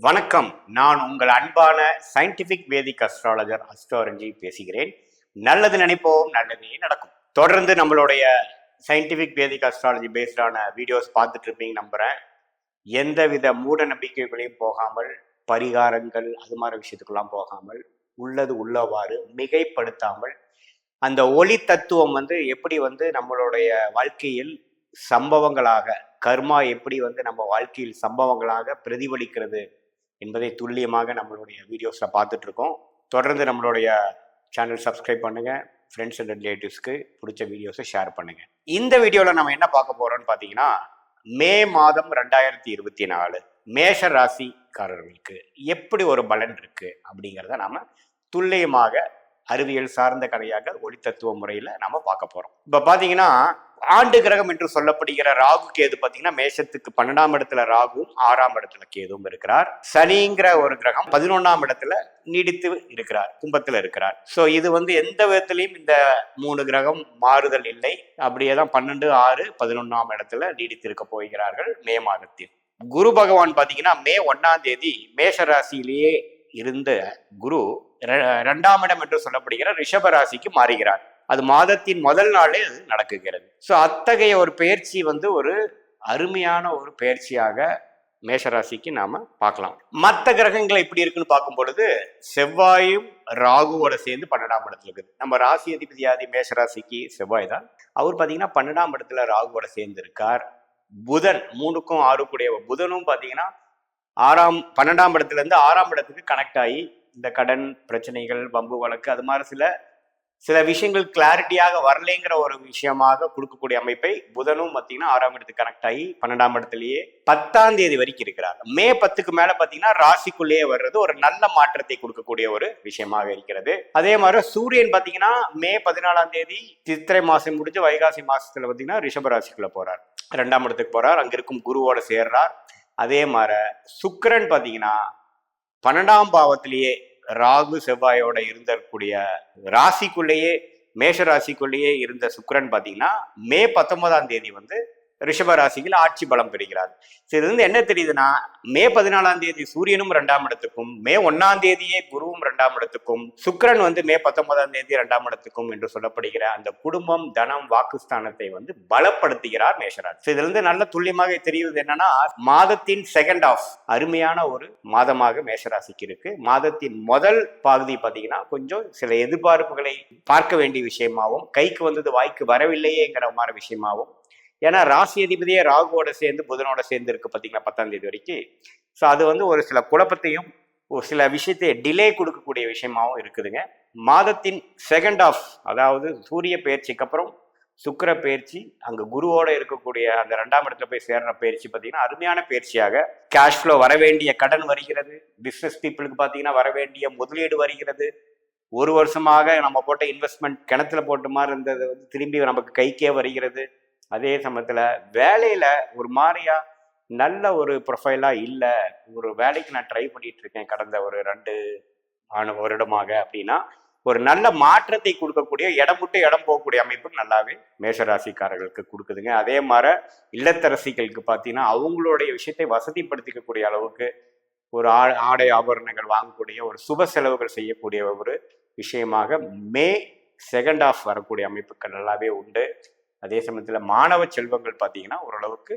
வணக்கம். நான் உங்கள் அன்பான சயின்டிபிக் வேதிக் அஸ்ட்ராலஜர் அஸ்ட்ராலஜி பேசுகிறேன். நல்லது நினைப்போம் நல்லதே நடக்கும். தொடர்ந்து நம்மளுடைய சயின்டிபிக் வேதிக் அஸ்ட்ராலஜி பேஸ்டான வீடியோஸ் பார்த்துட்டு இருப்பீங்க நம்புறேன். எந்தவித மூட நம்பிக்கைகளையும் போகாமல் பரிகாரங்கள் அது மாதிரி விஷயத்துக்கெல்லாம் போகாமல் உள்ளது உள்ளவாறு மிகைப்படுத்தாமல் அந்த ஒளி தத்துவம் வந்து எப்படி வந்து நம்மளுடைய வாழ்க்கையில் சம்பவங்களாக கர்மா எப்படி வந்து நம்ம வாழ்க்கையில் சம்பவங்களாக பிரதிபலிக்கிறது என்பதை துல்லியமாக நம்மளுடைய வீடியோஸில் பார்த்துட்டு இருக்கோம் தொடர்ந்து நம்மளுடைய சேனல் சப்ஸ்கிரைப் பண்ணுங்கள் ஃப்ரெண்ட்ஸ் அண்ட் ரிலேட்டிவ்ஸ்க்கு பிடிச்ச வீடியோஸை ஷேர் பண்ணுங்கள் இந்த வீடியோவில் நம்ம என்ன பார்க்க போகிறோன்னு பார்த்தீங்கன்னா மே மாதம் ரெண்டாயிரத்தி இருபத்தி நாலு மேஷ ராசிக்காரர்களுக்கு எப்படி ஒரு பலன் இருக்குது அப்படிங்கிறத நாம் துல்லியமாக அறிவியல் சார்ந்த கதையாக ஒளித்தத்துவ முறையில் நம்ம பார்க்க போறோம். இப்போ பார்த்தீங்கன்னா ஆண்டு கிரகம் என்று சொல்லப்படுகிற ராகு கேது பார்த்தீங்கன்னா மேஷத்துக்கு பன்னெண்டாம் இடத்துல ராகுவும் ஆறாம் இடத்துல கேதுவும் இருக்கிறார். சனிங்கிற ஒரு கிரகம் பதினொன்னாம் இடத்துல நீடித்து இருக்கிறார் கும்பத்துல இருக்கிறார். ஸோ இது வந்து எந்த விதத்திலையும் இந்த மூணு கிரகம் மாறுதல் இல்லை. அப்படியே தான் பன்னெண்டு ஆறு பதினொன்னாம் இடத்துல நீடித்து இருக்க போகிறார்கள் மே மாதத்தில். குரு பகவான் பார்த்தீங்கன்னா மே ஒன்னாம் தேதி மேஷ ராசியிலேயே இருந்த குரு ரெண்டாம் இடம் என்று சொல்லப்படுகிற ரிஷப ராசிக்கு மாறுகிறார். அது மாதத்தின் முதல் நாளே அது நடக்குகிறது. ஸோ அத்தகைய ஒரு பயிற்சி வந்து ஒரு அருமையான ஒரு பயிற்சியாக மேஷராசிக்கு நாம பார்க்கலாம். மற்ற கிரகங்கள் எப்படி இருக்குன்னு பார்க்கும் பொழுது செவ்வாயும் ராகுவோட சேர்ந்து பன்னெண்டாம் இடத்துல இருக்குது. நம்ம ராசி அதிபதியாதி மேஷராசிக்கு செவ்வாய் தான். அவர் பார்த்தீங்கன்னா பன்னெண்டாம் இடத்துல ராகுவோட சேர்ந்து இருக்கார் புதன் மூணுக்கும் ஆறு கூடிய புதனும் பார்த்தீங்கன்னா ஆறாம் பன்னெண்டாம் இடத்துல இருந்து ஆறாம் இடத்துக்கு கனெக்ட் ஆகி இந்த கடன் பிரச்சனைகள் வம்பு வழக்கு அது மாதிரி சில சில விஷயங்கள் கிளாரிட்டியாக வரலைங்கிற ஒரு விஷயமாக கொடுக்கக்கூடிய அமைப்பை புதனும் பார்த்தீங்கன்னா ஆறாம் இடத்துக்கு கனெக்ட் ஆகி பன்னெண்டாம் இடத்துலயே பத்தாம் தேதி வரைக்கும் இருக்கிறார். மே பத்துக்கு மேல பார்த்தீங்கன்னா ராசிக்குள்ளேயே வர்றது ஒரு நல்ல மாற்றத்தை கொடுக்கக்கூடிய ஒரு விஷயமாக இருக்கிறது. அதே மாதிரி சூரியன் பார்த்தீங்கன்னா மே பதினாலாம் தேதி சித்திரை மாசம் முடிஞ்சு வைகாசி மாசத்துல பார்த்தீங்கன்னா ரிஷப ராசிக்குள்ள போறார். ரெண்டாம் இடத்துக்கு போறார். அங்க இருக்கும் குருவோட சேர்றார். அதே மாதிரி சுக்கரன் பார்த்தீங்கன்னா பன்னெண்டாம் பாவத்திலேயே ராகு செவ்வாயோட இருந்தக்கூடிய ராசிக்குள்ளேயே மேஷ ராசிக்குள்ளேயே இருந்த சுக்கரன் பார்த்தீங்கன்னா மே பத்தொன்பதாம் தேதி வந்து ரிஷபராசியில் ஆட்சி பலம் பெறுகிறார். சரி இது வந்து என்ன தெரியுதுன்னா மே பதினாலாம் தேதி சூரியனும் ரெண்டாம் இடத்துக்கும் மே ஒன்னாம் தேதியே குருவும் ரெண்டாம் இடத்துக்கும் சுக்கிரன் வந்து மே பத்தொன்பதாம் தேதி ரெண்டாம் இடத்துக்கும் என்று சொல்லப்படுகிற அந்த குடும்பம் தனம் வாக்குஸ்தானத்தை வந்து பலப்படுத்துகிறார் மேஷராஜ் இதுலேருந்து இதுல இருந்து நல்ல துல்லியமாக தெரியுது என்னன்னா மாதத்தின் செகண்ட் ஆஃப் அருமையான ஒரு மாதமாக மேஷராசிக்கு இருக்கு. மாதத்தின் முதல் பகுதி பார்த்தீங்கன்னா கொஞ்சம் சில எதிர்பார்ப்புகளை பார்க்க வேண்டிய விஷயமாகவும் கைக்கு வந்தது வாய்க்கு வரவில்லையேங்கிற மாதிரி விஷயமாவும் ஏன்னா ராசி அதிபதியே ராகுவோட சேர்ந்து புதனோட சேர்ந்து இருக்கு பார்த்தீங்களா பத்தாம் தேதி வரைக்கும். ஸோ அது வந்து ஒரு சில குழப்பத்தையும் ஒரு சில விஷயத்தை டிலே கொடுக்கக்கூடிய விஷயமாகவும் இருக்குதுங்க. மாதத்தின் செகண்ட் ஆஃப் அதாவது சூரிய பயிற்சிக்கு அப்புறம் சுக்கிர பயிற்சி அங்கே குருவோட இருக்கக்கூடிய அந்த ரெண்டாம் இடத்துல போய் சேர்ற பயிற்சி பார்த்தீங்கன்னா அருமையான பயிற்சியாக கேஷ் ஃப்ளோ வர வேண்டிய கடன் வருகிறது. பிஸ்னஸ் பீப்புளுக்கு பார்த்தீங்கன்னா வர வேண்டிய முதலீடு வருகிறது. ஒரு வருஷமாக நம்ம போட்ட இன்வெஸ்ட்மெண்ட் கிணத்துல போட்ட மாதிரி இருந்தது வந்து திரும்பி நமக்கு கைக்கே வருகிறது. அதே சமயத்தில் வேலையில் ஒரு மாதிரியா நல்ல ஒரு ப்ரொஃபைலாக இல்லை ஒரு வேலைக்கு நான் ட்ரை பண்ணிட்டு இருக்கேன் கடந்த ஒரு ரெண்டு ஆண்டு வருடமாக அப்படின்னா ஒரு நல்ல மாற்றத்தை கொடுக்கக்கூடிய இடம் விட்டு இடம் போகக்கூடிய அமைப்பு நல்லாவே மேஷராசிக்காரர்களுக்கு கொடுக்குதுங்க. அதே மாதிரி இல்லத்தரசிகளுக்கு பார்த்தீங்கன்னா அவங்களுடைய விஷயத்தை வசதிப்படுத்திக்கக்கூடிய அளவுக்கு ஒரு ஆ ஆடை ஆபரணங்கள் வாங்கக்கூடிய ஒரு சுப செலவுகள் செய்யக்கூடிய ஒரு விஷயமாக மே செகண்ட் ஆஃப் வரக்கூடிய அமைப்புகள் நல்லாவே உண்டு. அதே சமயத்தில் மாணவ செல்வங்கள் பார்த்தீங்கன்னா ஓரளவுக்கு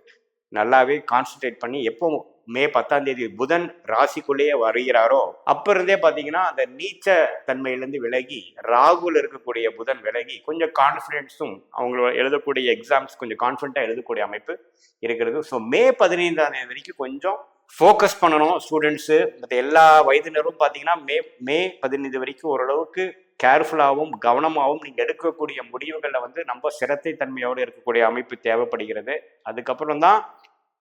நல்லாவே கான்சென்ட்ரேட் பண்ணி எப்போ மே பத்தாம் தேதி புதன் ராசிக்குள்ளேயே வருகிறாரோ அப்ப இருந்தே பார்த்தீங்கன்னா அந்த நீச்ச தன்மையிலேருந்து விலகி ராகுல இருக்கக்கூடிய புதன் விலகி கொஞ்சம் கான்ஃபிடென்ஸும் அவங்களோட எழுதக்கூடிய எக்ஸாம்ஸ் கொஞ்சம் கான்ஃபிடண்ட்டாக எழுதக்கூடிய அமைப்பு இருக்கிறது. ஸோ மே பதினைந்தாம் தேதி வரைக்கும் கொஞ்சம் ஃபோக்கஸ் பண்ணணும் ஸ்டூடெண்ட்ஸு மற்ற எல்லா வயதினரும் பார்த்தீங்கன்னா மே மே பதினைந்து வரைக்கும் ஓரளவுக்கு கேர்ஃபுல்லாகவும் கவனமாகவும் நீங்கள் எடுக்கக்கூடிய முடிவுகளில் வந்து நம்ம சிரத்தை தன்மையோடு இருக்கக்கூடிய அமைப்பு தேவைப்படுகிறது. அதுக்கப்புறம் தான்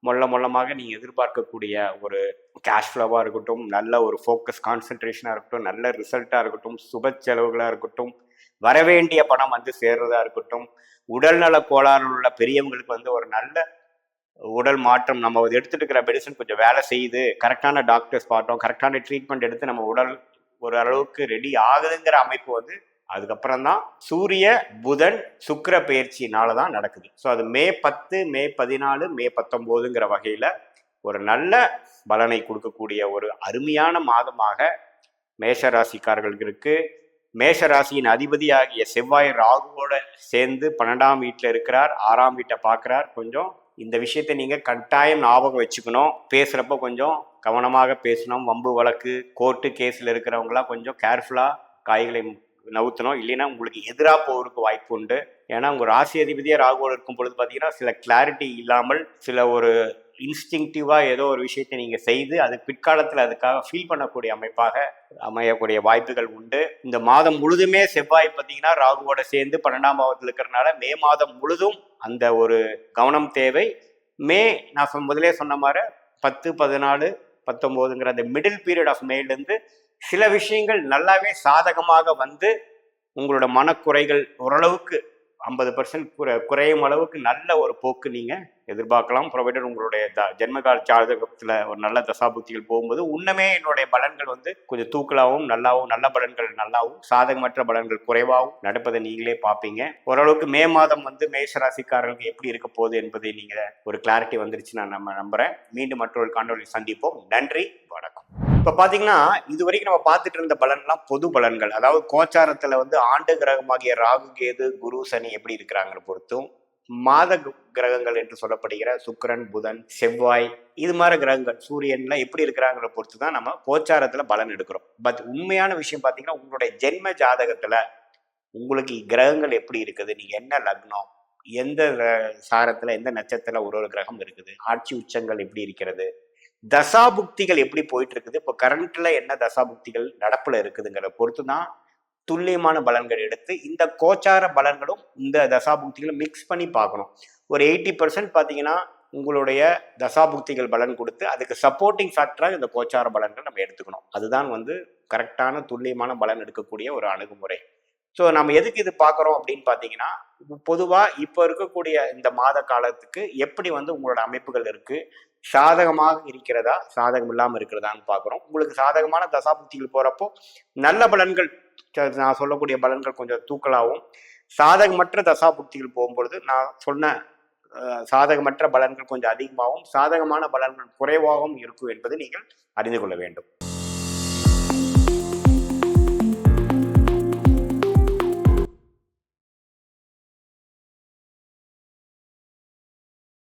மொல்ல மொல்லமாக நீங்கள் எதிர்பார்க்கக்கூடிய ஒரு கேஷ் ஃப்ளோவாக இருக்கட்டும் நல்ல ஒரு ஃபோக்கஸ் கான்சென்ட்ரேஷனாக இருக்கட்டும் நல்ல ரிசல்ட்டாக இருக்கட்டும் சுப செலவுகளாக இருக்கட்டும் வரவேண்டிய பணம் வந்து சேர்றதா இருக்கட்டும் உடல்நல கோளாறு உள்ள பெரியவங்களுக்கு வந்து ஒரு நல்ல உடல் மாற்றம் நம்ம எடுத்துட்டு இருக்கிற மெடிசன் கொஞ்சம் வேலை செய்யுது. கரெக்டான டாக்டர்ஸ் பார்த்தோம். கரெக்டான ட்ரீட்மெண்ட் எடுத்து நம்ம உடல் ஒரு அளவுக்கு ரெடி ஆகுதுங்கிற அமைப்பு வந்து அதுக்கப்புறம் தான் சூரிய புதன் சுக்கர பயிற்சினால தான் நடக்குது. ஸோ அது மே பத்து மே பதினாலு மே பத்தொம்போதுங்கிற வகையில் ஒரு நல்ல பலனை கொடுக்கக்கூடிய ஒரு அருமையான மாதமாக மேஷராசிக்காரர்களுக்கு இருக்கு. மேஷராசியின் அதிபதியாகிய செவ்வாய் ராகுவோட சேர்ந்து பன்னெண்டாம் வீட்டில் இருக்கிறார். ஆறாம் வீட்டை பார்க்குறார். கொஞ்சம் இந்த விஷயத்தை நீங்கள் கட்டாயம் ஞாபகம் வச்சுக்கணும். பேசுகிறப்ப கொஞ்சம் கவனமாக பேசணும். வம்பு வழக்கு கோர்ட்டு கேஸில் இருக்கிறவங்களாம் கொஞ்சம் கேர்ஃபுல்லாக காய்களை நவுத்தணும். இல்லைன்னா உங்களுக்கு எதிராக போகிறதுக்கு வாய்ப்பு உண்டு. ஏன்னா உங்கள் ராசி அதிபதியாக ராகுவோடு இருக்கும் பொழுது பார்த்தீங்கன்னா சில கிளாரிட்டி இல்லாமல் சில ஒரு இன்ஸ்டிங்டிவாக ஏதோ ஒரு விஷயத்தை நீங்கள் செய்து அது பிற்காலத்தில் அதுக்காக ஃபீல் பண்ணக்கூடிய அமைப்பாக அமையக்கூடிய வாய்ப்புகள் உண்டு. இந்த மாதம் முழுதுமே செவ்வாய் பார்த்தீங்கன்னா ராகுவோட சேர்ந்து பன்னெண்டாம் பாவத்தில் இருக்கிறனால மே மாதம் முழுதும் அந்த ஒரு கவனம் தேவை. மே நான் சொன்ன முதலே சொன்ன மாதிரி பத்து பதினாலு பத்தொம்போதுங்கிற அந்த மிடில் பீரியட் ஆஃப் மேலேருந்து சில விஷயங்கள் நல்லாவே சாதகமாக வந்து உங்களோட மனக்குறைகள் ஓரளவுக்கு ஐம்பது பர்சன்ட் குறை குறையும் அளவுக்கு நல்ல ஒரு போக்கு நீங்கள் எதிர்பார்க்கலாம். ப்ரொவைடர் உங்களுடைய த ஜென்மகால ஜாதகத்தில் ஒரு நல்ல தசாபுக்திகள் போகும்போது உன்னமே என்னுடைய பலன்கள் வந்து கொஞ்சம் தூக்கலாகவும் நல்லாவும் நல்ல பலன்கள் நல்லாவும் சாதகமற்ற பலன்கள் குறைவாகவும் நடப்பதை நீங்களே பார்ப்பீங்க. ஓரளவுக்கு மே மாதம் வந்து மேஷராசிக்காரர்களுக்கு எப்படி இருக்க போகுது என்பதை நீங்கள் ஒரு கிளாரிட்டி வந்துருச்சு நான் நம்ம நம்புகிறேன் மீண்டும் மற்றொரு காணொலி சந்திப்போம். நன்றி வணக்கம். இப்போ பார்த்தீங்கன்னா இது வரைக்கும் நம்ம பார்த்துட்டு இருந்த பலன்லாம் பொது பலன்கள். அதாவது கோச்சாரத்தில் வந்து ஆண்டு கிரகமாகிய ராகு கேது குரு சனி எப்படி இருக்கிறாங்கன்னு பொறுத்தும் மாத கு- கிரகங்கள் என்று சொல்லப்படுகிற சுக்கிரன் புதன் செவ்வாய் இது மாதிரி கிரகங்கள் சூரியன்லாம் எப்படி இருக்கிறாங்கிற பொறுத்து தான் நம்ம கோச்சாரத்தில் பலன் எடுக்கிறோம். பட் உண்மையான விஷயம் பார்த்தீங்கன்னா உங்களுடைய ஜென்ம ஜாதகத்தில் உங்களுக்கு கிரகங்கள் எப்படி இருக்குது? நீங்கள் என்ன லக்னம்? எந்த சாரத்தில் எந்த நட்சத்திரத்தில் ஒரு ஒரு கிரகம் இருக்குது? ஆட்சி உச்சங்கள் எப்படி இருக்கிறது? தசாபுக்திகள் எப்படி போயிட்டு இருக்குது? இப்போ கரண்ட்ல என்ன தசாபுக்திகள் நடப்புல இருக்குதுங்கிற பொறுத்து தான் துல்லியமான பலன்கள் எடுத்து இந்த கோச்சார பலன்களும் இந்த தசாபுக்திகளும் மிக்ஸ் பண்ணி பார்க்கணும். ஒரு எயிட்டி பர்சன்ட் பார்த்தீங்கன்னா உங்களுடைய தசாபுக்திகள் பலன் கொடுத்து அதுக்கு சப்போர்ட்டிங் ஃபேக்டராக இந்த கோச்சார பலன்கள் நம்ம எடுத்துக்கணும். அதுதான் வந்து கரெக்டான துல்லியமான பலன் எடுக்கக்கூடிய ஒரு அணுகுமுறை. ஸோ நம்ம எதுக்கு இது பார்க்குறோம் அப்படின்னு பார்த்தீங்கன்னா பொதுவாக இப்போ இருக்கக்கூடிய இந்த மாத காலத்துக்கு எப்படி வந்து உங்களோட அமைப்புகள் இருக்குது சாதகமாக இருக்கிறதா சாதகம் இல்லாமல் இருக்கிறதான்னு பார்க்குறோம். உங்களுக்கு சாதகமான தசாபுக்திகள் போகிறப்போ நல்ல பலன்கள் நான் சொல்லக்கூடிய பலன்கள் கொஞ்சம் தூக்கலாகவும் சாதகமற்ற தசாபுக்திகள் போகும்பொழுது நான் சொன்ன சாதகமற்ற பலன்கள் கொஞ்சம் அதிகமாகவும் சாதகமான பலன்கள் குறைவாகவும் இருக்கும் என்பதை நீங்கள் அறிந்து கொள்ள வேண்டும்.